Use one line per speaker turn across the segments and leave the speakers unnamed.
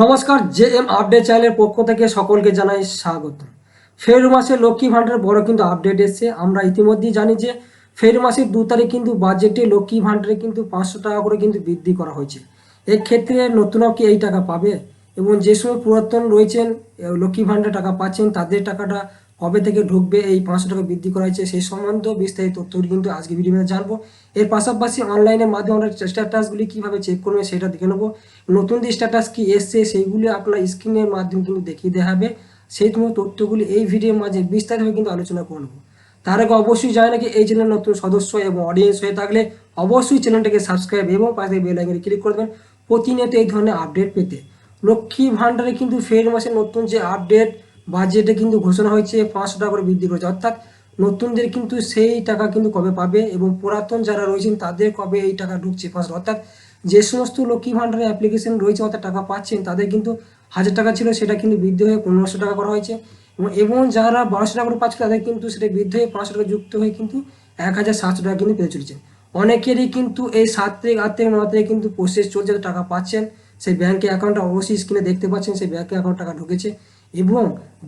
নমস্কার J M update চ্যানেলের পক্ষ থেকে সকলকে জানাই স্বাগত। ফেব্রুয়ারি মাসে লক্ষ্মী ভাণ্ডার বড় কিন্তু আপডেট এসছে। আমরা ইতিমধ্যেই জানি যে ফেব্রুয়ারি মাসের দু তারিখ কিন্তু বাজেটে লক্ষ্মী ভাণ্ডারে কিন্তু পাঁচশো টাকা করে কিন্তু বৃদ্ধি করা হয়েছে। এক্ষেত্রে নতুনও কি এই টাকা পাবে? এবং যে সময় পুরাতন রয়েছেন লক্ষ্মী ভাণ্ডারে টাকা পাচ্ছেন, তাদের টাকাটা কবে থেকে ঢুকবে, এই পাঁচশো টাকা বৃদ্ধি করা হয়েছে, সেই সম্বন্ধে বিস্তারিত তথ্যগুলি কিন্তু আজকে ভিডিওতে জানব। এর পাশাপাশি অনলাইনের মাধ্যমে আমরা স্ট্যাটাসগুলি কীভাবে চেক করবে সেটা দেখে নেব। নতুন যে স্ট্যাটাস কি এসছে, সেইগুলি আপনার স্ক্রিনের মাধ্যমে কিন্তু দেখিয়ে দেওয়া হবে। সেই সমস্ত তথ্যগুলি এই ভিডিওর মাঝে বিস্তারিতভাবে কিন্তু আলোচনা করব তার আগে অবশ্যই জানে নাকি এই চ্যানেল নতুন সদস্য এবং অডিয়েন্স হয়ে থাকলে অবশ্যই চ্যানেলটাকে সাবস্ক্রাইব এবং পাশে বেল আইকনে ক্লিক করবেন প্রতিনিয়ত এই ধরনের আপডেট পেতে। লক্ষ্মী ভাণ্ডারে কিন্তু ফের মাসে নতুন যে আপডেট বাজেটে কিন্তু ঘোষণা হয়েছে পাঁচশো টাকা করে বৃদ্ধি করেছে। অর্থাৎ নতুনদের কিন্তু সেই টাকা কিন্তু কবে পাবে এবং পুরাতন যারা রয়েছেন তাদের কবে এই টাকা ঢুকছে পাঁচশো অর্থাৎ যে সমস্ত লক্ষ্মী ভাণ্ডারের অ্যাপ্লিকেশন রয়েছে অর্থাৎ টাকা পাচ্ছেন, তাদের কিন্তু হাজার টাকা ছিল, সেটা কিন্তু বৃদ্ধি হয়ে পনেরোশো টাকা করা হয়েছে। এবং যারা বারোশো টাকা করে পাচ্ছে, তাদের কিন্তু সেটা বৃদ্ধি হয়ে পাঁচশো টাকা যুক্ত হয়ে কিন্তু এক হাজার সাতশো টাকা কিন্তু পেতে চলেছে অনেকেরই কিন্তু এই সাত তারিখ আট তারিখ নয় তারিখ কিন্তু প্রসেস চলছে টাকা পাচ্ছেন। সেই ব্যাঙ্কে অ্যাকাউন্টটা অবশ্যই স্ক্রিনে দেখতে পাচ্ছেন, সেই ব্যাঙ্কে অ্যাকাউন্ট টাকা ঢুকেছে। এবং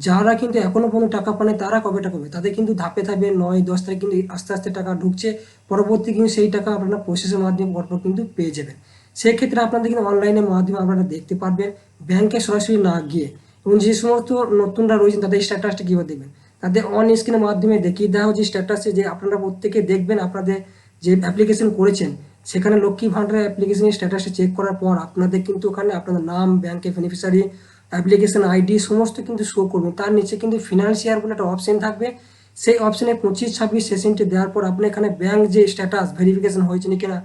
যারা কিন্তু এখনও পর্যন্ত টাকা পানে তারা কবে টাকা পাবে? তাদের কিন্তু ধাপে ধাপে নয়, দশ তারিখ কিন্তু আস্তে আস্তে টাকা ঢুকছে। পরবর্তী কিন্তু সেই টাকা আপনারা প্রসেসের মাধ্যমে পরপর কিন্তু পেয়ে যাবেন। সেক্ষেত্রে আপনাদের কিন্তু অনলাইনের মাধ্যমে আপনারা দেখতে পারবেন ব্যাংকে সরাসরি না গিয়ে এবং যে সমস্ত নতুনরা রয়েছেন, তাদের স্ট্যাটাসটা কীভাবে দেখবেন? তাদের অন স্ক্রিনের মাধ্যমে দেখিয়ে দেওয়া হচ্ছে স্ট্যাটাসে যে আপনারা প্রত্যেকে দেখবেন আপনাদের যে অ্যাপ্লিকেশন করেছেন, সেখানে লক্ষ্মী ভাণ্ডারের অ্যাপ্লিকেশনের স্ট্যাটাসে চেক করার পর আপনাদের কিন্তু ওখানে আপনাদের নাম ব্যাংকের বেনিফিশিয়ারি অ্যাপ্লিকেশন আইডি সমস্ত কিন্তু শো করবে। তার নিচে কিন্তু ফিনান্সিয়ার বলে একটা অপশন থাকবে। সেই অপশনে পঁচিশ, ছাব্বিশ সেশনটি দেওয়ার পর আপনি এখানে ব্যাংক যে স্ট্যাটাস ভেরিফিকেশন হয়েছে নাকি না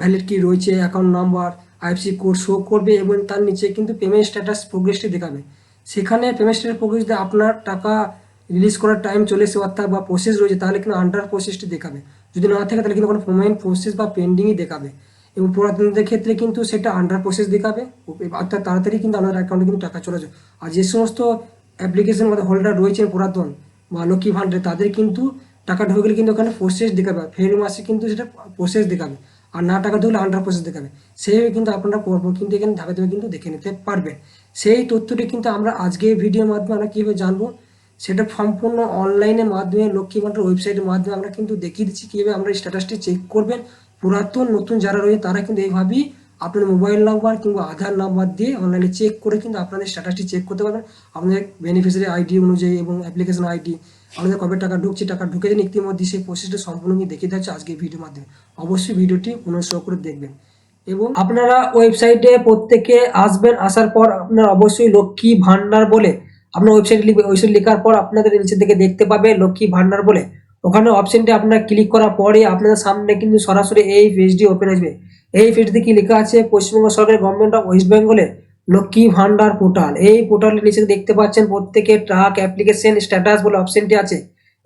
ভ্যালিড কি রয়েছে account number IFC code show করবে এবং তার নিচে কিন্তু পেমেন্ট স্ট্যাটাস প্রোগ্রেসটি দেখাবে। সেখানে পেমেন্ট স্ট্যাটাস প্রোগ্রেস দিয়ে আপনার টাকা রিলিজ করার টাইম চলে এসে অর্থাৎ বা প্রসেস রয়েছে, তাহলে কিন্তু আন্ডার প্রসেসটি দেখাবে। যদি না থাকে, তাহলে কিন্তু কোনো পেমেন্ট প্রসেস বা পেন্ডিংই দেখাবে। এবং পুরাতনদের ক্ষেত্রে কিন্তু সেটা আন্ডার প্রসেস দেখাবে। অর্থাৎ তাড়াতাড়ি কিন্তু আপনাদের অ্যাকাউন্টে কিন্তু টাকা চলে যাবে। আর যে সমস্ত অ্যাপ্লিকেশন মধ্যে হোল্ডার রয়েছে পুরাতন বা লক্ষ্মী ভাণ্ডারে তাদের কিন্তু টাকা ঢুকে গেলে কিন্তু ওখানে প্রসেস দেখাবে। ফেব্রুয়ারি মাসে কিন্তু সেটা প্রসেস দেখাবে। আর না টাকা ঢুকলে আন্ডার প্রসেস দেখাবে। সেইভাবে কিন্তু আপনারা পরপর কিন্তু এখানে ধাপে ধাপে কিন্তু দেখে নিতে পারবেন। সেই তথ্যটি কিন্তু আমরা আজকে ভিডিওর মাধ্যমে আমরা কীভাবে জানব, সেটা সম্পূর্ণ অনলাইনের মাধ্যমে লক্ষ্মী ভাণ্ডার ওয়েবসাইটের মাধ্যমে আমরা কিন্তু দেখিয়ে দিচ্ছি। কীভাবে আমরা স্ট্যাটাসটি চেক করবেন পুরাতন, নতুন যারা রয়েছে, তারা কিন্তু এইভাবেই আপনার মোবাইল নাম্বার কিংবা আধার নাম্বার দিয়ে অনলাইনে চেক করে কিন্তু আপনাদের স্ট্যাটাসটি চেক করতে পারবেন। আপনাদের বেনিফিশিয়ারি আইডি অনুযায়ী এবং অ্যাপ্লিকেশন আইডি আপনাদের কবে টাকা ঢুকছে, টাকা ঢুকে ইতিমধ্যে সেই প্রসেসটা সম্পূর্ণ দেখিয়ে দেওয়া হচ্ছে আজকে ভিডিওর মাধ্যমে। অবশ্যই ভিডিওটি অনুসরণ করে দেখবেন। এবং আপনারা ওয়েবসাইটে প্রত্যেকে আসবেন, আসার পর আপনার অবশ্যই লক্ষ্মী ভান্ডার বলে, আপনার ওয়েবসাইট ওয়েবসাইট লেখার পর আপনাদের নিচে থেকে দেখতে পাবে লক্ষ্মী ভান্ডার বলে। ওখানে অপশনটি আপনারা ক্লিক করার পরে আপনাদের সামনে কিন্তু সরাসরি এই পেজটি ওপেন আসবে এই পেজটিতে কি লেখা আছে? পশ্চিমবঙ্গ সরকারের গভর্নমেন্ট অফ ওয়েস্ট বেঙ্গলের লক্ষ্মী ভান্ডার পোর্টাল এই পোর্টালের নিচে দেখতে পাচ্ছেন প্রত্যেকে ট্রাক অ্যাপ্লিকেশন স্ট্যাটাস বলে অপশনটি আছে।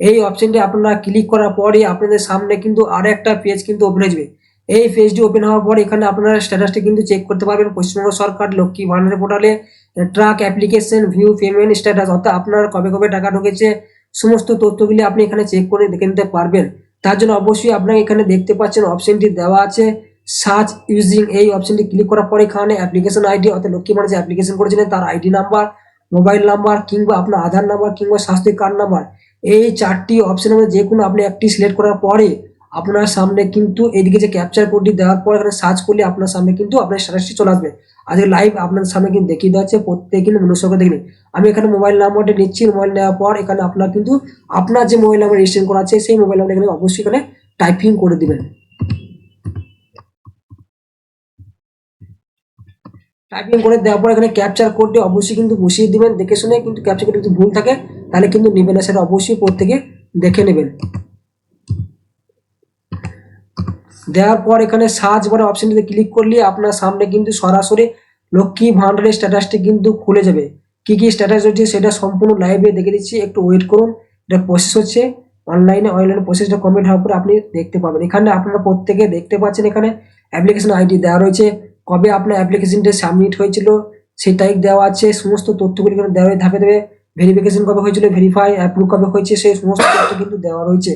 এই অপশনটি আপনারা ক্লিক করার পরে আপনাদের সামনে কিন্তু আর একটা পেজ কিন্তু ওপেন আসবে এই পেজটি ওপেন হওয়ার পর এখানে আপনারা স্ট্যাটাসটি কিন্তু চেক করতে পারবেন পশ্চিমবঙ্গ সরকার লক্ষ্মী ভান্ডার পোর্টালে track application view payment status অর্থাৎ আপনার কবে কবে টাকা ঢুকেছে সমস্ত তথ্যগুলি আপনি এখানে চেক করে দেখে নিতে পারবেন। তার জন্য অবশ্যই আপনাকে এখানে দেখতে পাচ্ছেন অপশনটি দেওয়া আছে। সার্চ ইউজিং এই অপশনটি ক্লিক করার পরে এখানে অ্যাপ্লিকেশন আইডি অর্থাৎ লক্ষ্মী মানুষ অ্যাপ্লিকেশন করেছিলেন তার আইডি নাম্বার মোবাইল নাম্বার কিংবা আপনার আধার নাম্বার কিংবা স্বাস্থ্য কার্ড নাম্বার এই চারটি অপশনের মধ্যে যে কোনো আপনি একটি সিলেক্ট করার পরে আপনার সামনে কিন্তু এদিকে যে ক্যাপচার কোডটি দেওয়ার পর এখানে সার্চ করলে আপনার সামনে কিন্তু আপনার স্ট্যাটাসটি চলে আসবে। আজকে লাইভ আপনার সামনে কিন্তু দেখিয়ে দেওয়া হচ্ছে প্রত্যেকে কিন্তু মনুষ্যকে দেখলেন আমি এখানে মোবাইল নাম্বারটা নিচ্ছি মোবাইল নেওয়ার পর এখানে আপনার কিন্তু আপনার যে মোবাইল নাম্বার রেজিস্ট্রেশন করা আছে, সেই মোবাইল নাম্বার এখানে অবশ্যই এখানে টাইপিং করে দিবেন। টাইপিং করে দেওয়ার পর এখানে ক্যাপচার কোডটি অবশ্যই কিন্তু বসিয়ে দিবেন। দেখে শুনে কিন্তু ক্যাপচার কোড যদি ভুল থাকে, তাহলে কিন্তু নেবেন না, সেটা অবশ্যই প্রত্যেকে দেখে নেবেন। দেওয়ার পর এখানে সার্চ বড় অপশনটিতে ক্লিক করলে আপনার সামনে কিন্তু সরাসরি লক্ষ্মী ভান্ডারের স্ট্যাটাসটি কিন্তু খুলে যাবে। কি কি স্ট্যাটাস রয়েছে সেটা সম্পূর্ণ লাইভে দেখে দিচ্ছি। একটু ওয়েট করুন, এটা প্রসেস হচ্ছে। অনলাইনে অনলাইন প্রসেসটা কমপ্লিট হওয়ার পরে আপনি দেখতে পাবেন। এখানে আপনারা প্রত্যেকে দেখতে পাচ্ছেন এখানে অ্যাপ্লিকেশন আইডি দেওয়া রয়েছে। কবে আপনার অ্যাপ্লিকেশনটা সাবমিট হয়েছিল, সেই তারিখ দেওয়া আছে, সমস্ত তথ্যগুলি এখানে দেওয়া হয়ে ধাপে ধাপে ভেরিফিকেশন কবে হয়েছিল ভেরিফাই অ্যাপ্রুভ কবে হয়েছে, সেই সমস্ত তথ্য কিন্তু দেওয়া রয়েছে।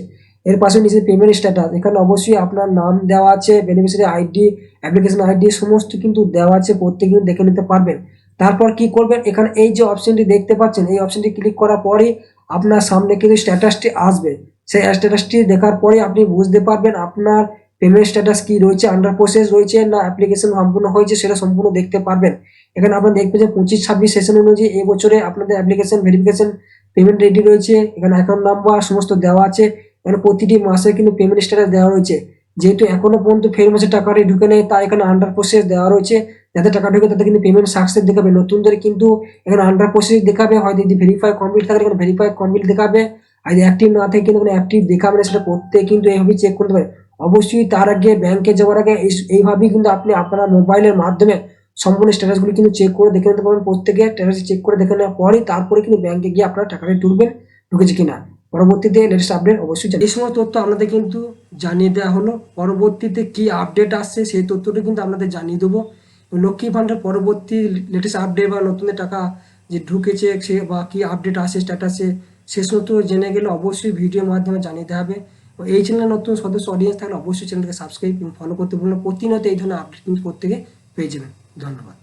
এর পাশে নিচে পেমেন্ট স্ট্যাটাস এখানে অবশ্যই আপনার নাম দেওয়া আছে বেনিফিশিয়ারি আইডি অ্যাপ্লিকেশন আইডি সমস্ত কিন্তু দেওয়া আছে, প্রত্যেকে কিন্তু দেখে নিতে পারবেন। তারপর কি করবেন? এখানে এই যে অপশনটি দেখতে পাচ্ছেন, এই অপশনটি ক্লিক করার পরে আপনার সামনে কিন্তু স্ট্যাটাসটি আসবে। সেই স্ট্যাটাসটি দেখার পরে আপনি বুঝতে পারবেন আপনার পেমেন্ট স্ট্যাটাস কি রয়েছে আন্ডার প্রসেস রয়েছে না অ্যাপ্লিকেশন সম্পূর্ণ হয়েছে সেটা সম্পূর্ণ দেখতে পারবেন। এখানে আপনারা দেখবেন যে পঁচিশ, ছাব্বিশ সেশন অনুযায়ী এই বছরে আপনাদের অ্যাপ্লিকেশন ভেরিফিকেশন পেমেন্ট রেডি রয়েছে। এখানে অ্যাকাউন্ট নাম্বার সমস্ত দেওয়া আছে। এখানে প্রতিটি মাসে কিন্তু পেমেন্ট স্ট্যাটাস দেওয়া রয়েছে। যেহেতু এখনও পর্যন্ত ফের মাসে টাকাটি ঢুকে নেই, তাই এখানে আন্ডার প্রসেস দেওয়া রয়েছে। যাদের টাকা ঢুকে তাদের কিন্তু পেমেন্ট সাকসেস দেখাবে। নতুনদের কিন্তু এখানে আন্ডার প্রসেস দেখাবে। হয়তো যদি ভেরিফাই কমপ্লিট থাকে, এখানে ভেরিফাই কমপ্লিট দেখাবে। আর যদি অ্যাক্টিভ না থাকে, কিন্তু এখানে অ্যাক্টিভ দেখাবে না, সেটা প্রত্যেক কিন্তু এইভাবে চেক করতে পারে অবশ্যই তার আগে ব্যাংকে যাওয়ার আগে এই- এইভাবেই কিন্তু আপনি আপনার মোবাইলের মাধ্যমে সম্পূর্ণ স্ট্যাটাসগুলি কিন্তু চেক করে দেখে নিতে পারবেন। প্রত্যেকে স্ট্যাটাস চেক করে দেখে নেওয়ার পরে তারপরে কিন্তু ব্যাংকে গিয়ে আপনারা টাকাটা তুলবেন। ঢুকেছে কিনা। পরবর্তীতে লেটেস্ট আপডেট অবশ্যই। এই সময় তথ্য আপনাদের কিন্তু জানিয়ে দেওয়া হলো। পরবর্তীতে কি আপডেট আসছে সেই তথ্যটা কিন্তু আপনাদের জানিয়ে দেবো। লক্ষ্মী ভান্ডার পরবর্তী লেটেস্ট আপডেট বা নতুন টাকা যে ঢুকেছে সে বা কি আপডেট আসে স্ট্যাটাসে সে সমস্ত জেনে গেলে অবশ্যই ভিডিওর মাধ্যমে জানিয়ে দেওয়া হবে। এই চ্যানেলে নতুন সদস্য অডিয়েন্স থাকলে অবশ্যই চ্যানেলকে সাবস্ক্রাইব ফলো করতে বলুন প্রতিনিয়ত এই ধরনের আপডেট কিন্তু প্রত্যেকে পেয়ে যাবেন। ধন্যবাদ।